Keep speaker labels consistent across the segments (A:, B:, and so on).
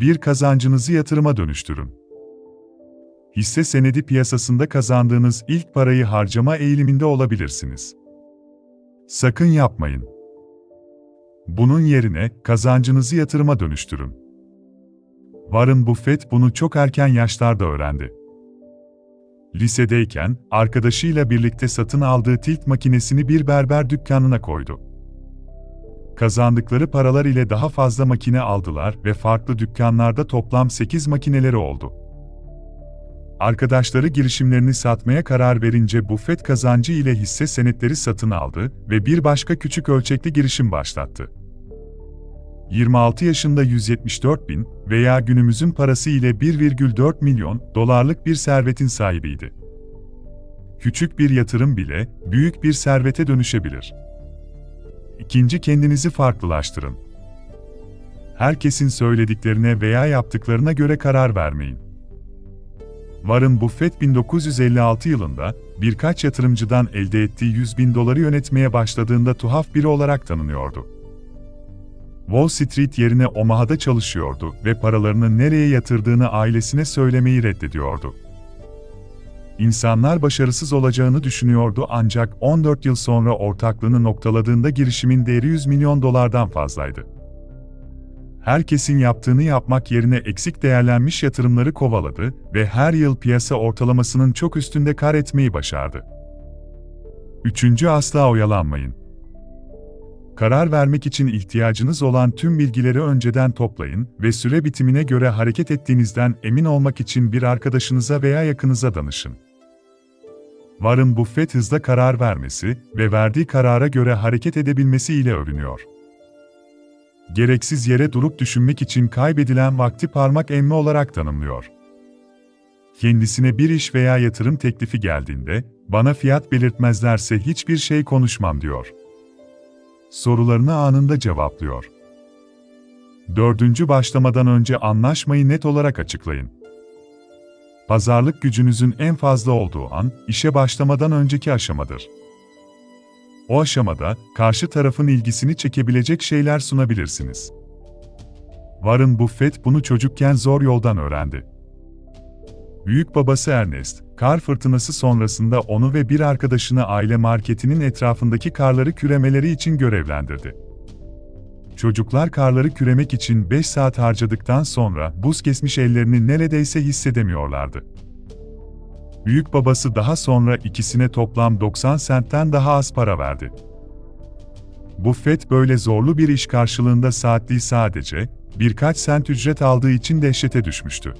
A: bir kazancınızı yatırıma dönüştürün. Hisse senedi piyasasında kazandığınız ilk parayı harcama eğiliminde olabilirsiniz. Sakın yapmayın. Bunun yerine kazancınızı yatırıma dönüştürün. Warren Buffett bunu çok erken yaşlarda öğrendi. Lisedeyken arkadaşıyla birlikte satın aldığı tilt makinesini bir berber dükkanına koydu. Kazandıkları paralar ile daha fazla makine aldılar ve farklı dükkanlarda toplam 8 makineleri oldu. Arkadaşları girişimlerini satmaya karar verince Buffett kazancı ile hisse senetleri satın aldı ve bir başka küçük ölçekli girişim başlattı. 26 yaşında 174 bin veya günümüzün parası ile 1,4 milyon dolarlık bir servetin sahibiydi. Küçük bir yatırım bile büyük bir servete dönüşebilir. İkinci kendinizi farklılaştırın. Herkesin söylediklerine veya yaptıklarına göre karar vermeyin. Warren Buffett 1956 yılında birkaç yatırımcıdan elde ettiği 100 bin doları yönetmeye başladığında tuhaf biri olarak tanınıyordu. Wall Street yerine Omaha'da çalışıyordu ve paralarını nereye yatırdığını ailesine söylemeyi reddediyordu. İnsanlar başarısız olacağını düşünüyordu ancak 14 yıl sonra ortaklığını noktaladığında girişimin değeri 100 milyon dolardan fazlaydı. Herkesin yaptığını yapmak yerine eksik değerlenmiş yatırımları kovaladı ve her yıl piyasa ortalamasının çok üstünde kar etmeyi başardı. Üçüncü asla oyalanmayın. Karar vermek için ihtiyacınız olan tüm bilgileri önceden toplayın ve süre bitimine göre hareket ettiğinizden emin olmak için bir arkadaşınıza veya yakınıza danışın. Warren Buffett hızla karar vermesi ve verdiği karara göre hareket edebilmesi ile övünüyor. Gereksiz yere durup düşünmek için kaybedilen vakti parmak emme olarak tanımlıyor. Kendisine bir iş veya yatırım teklifi geldiğinde, bana fiyat belirtmezlerse hiçbir şey konuşmam diyor. Sorularını anında cevaplıyor. Dördüncü başlamadan önce anlaşmayı net olarak açıklayın. Pazarlık gücünüzün en fazla olduğu an, işe başlamadan önceki aşamadır. O aşamada, karşı tarafın ilgisini çekebilecek şeyler sunabilirsiniz. Warren Buffett bunu çocukken zor yoldan öğrendi. Büyük babası Ernest, kar fırtınası sonrasında onu ve bir arkadaşını aile marketinin etrafındaki karları küremeleri için görevlendirdi. Çocuklar karları küremek için 5 saat harcadıktan sonra buz kesmiş ellerini neredeyse hissedemiyorlardı. Büyük babası daha sonra ikisine toplam 90 sentten daha az para verdi. Buffett böyle zorlu bir iş karşılığında saatli sadece birkaç sent ücret aldığı için dehşete düşmüştü.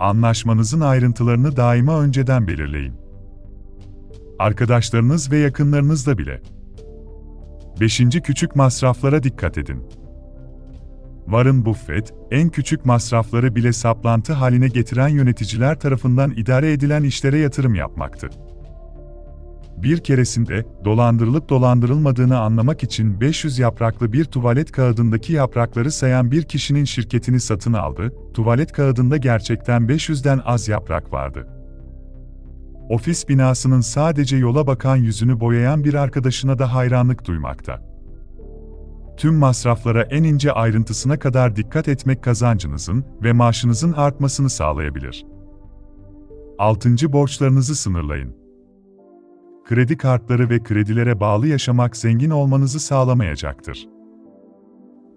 A: Anlaşmanızın ayrıntılarını daima önceden belirleyin. Arkadaşlarınız ve yakınlarınızla bile. 5. Küçük masraflara dikkat edin. Warren Buffett, en küçük masrafları bile saplantı haline getiren yöneticiler tarafından idare edilen işlere yatırım yapmaktı. Bir keresinde, dolandırılıp dolandırılmadığını anlamak için 500 yapraklı bir tuvalet kağıdındaki yaprakları sayan bir kişinin şirketini satın aldı, tuvalet kağıdında gerçekten 500'den az yaprak vardı. Ofis binasının sadece yola bakan yüzünü boyayan bir arkadaşına da hayranlık duymakta. Tüm masraflara en ince ayrıntısına kadar dikkat etmek kazancınızın ve maaşınızın artmasını sağlayabilir. 6. Borçlarınızı sınırlayın. Kredi kartları ve kredilere bağlı yaşamak zengin olmanızı sağlamayacaktır.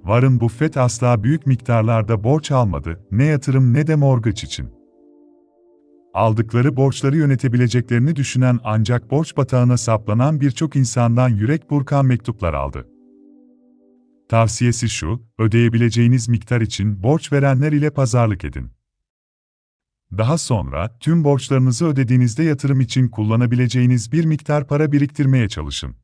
A: Warren Buffett asla büyük miktarlarda borç almadı, ne yatırım ne de mortgage için. Aldıkları borçları yönetebileceklerini düşünen ancak borç batağına saplanan birçok insandan yürek burkan mektuplar aldı. Tavsiyesi şu, ödeyebileceğiniz miktar için borç verenler ile pazarlık edin. Daha sonra, tüm borçlarınızı ödediğinizde yatırım için kullanabileceğiniz bir miktar para biriktirmeye çalışın.